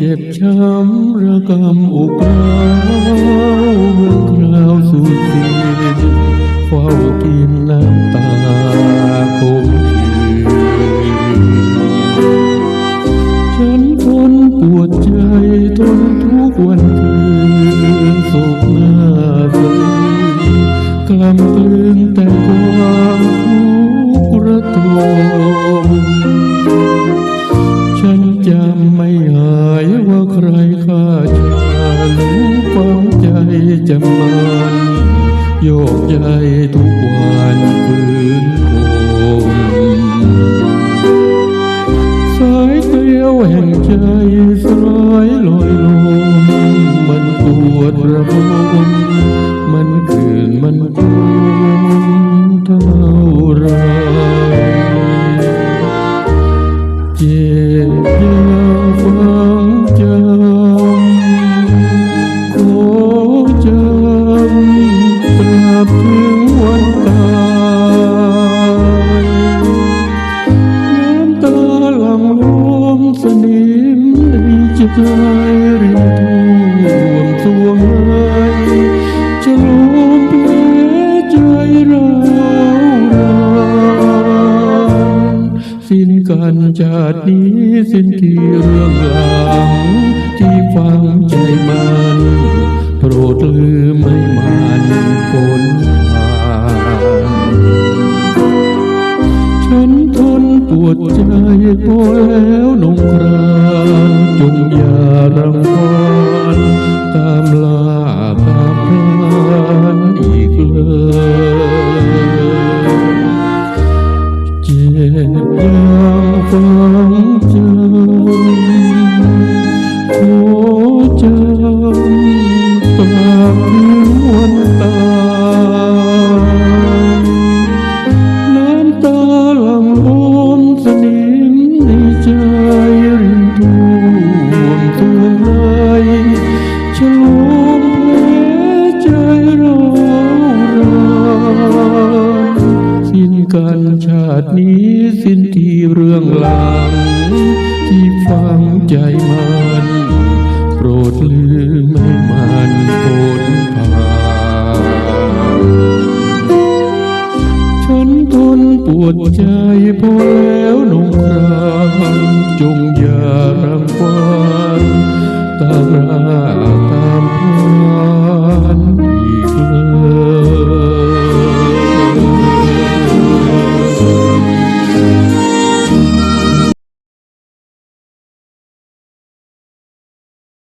จ็บช้ำระกำอกร้าวเมื่อคราวสูญเสียเฝ้ากินน้ำตาคมคืนฉันทนปวดใจทนทุกวันคืนโศกหน้าเฟืกลำกลืนแต่ความทุกข์ระทม กใยทุกวันฝืนคงสายเกลียวแห่งใจสลายลอยลมมันปวดระบมมันคืนมันคงเท่าไร นิมในใจรินท่วมสวงไหจะลมเพลใจร้าวราสิ้นกันชาตินี้สิ้นที่เรื่องหลังที่ฟังใจมันโปรดลืมไม่มันคนผ่านฉันทนปวดใจพอแล้ว นงครานจงอย่ารังควานตามลาตามพรานอีกเลยเจ็บอย่างฝังใจขอจำตาบ ใจร้อร้อสิ้นกันชาตินี้สิ้นที่เรื่องหลัง ที่ฟังใจมันโปรดลืมไม่มันพ้นผ่านฉันทนปวดใจพอแล้วนงครามจงอย่ารังควานตามรา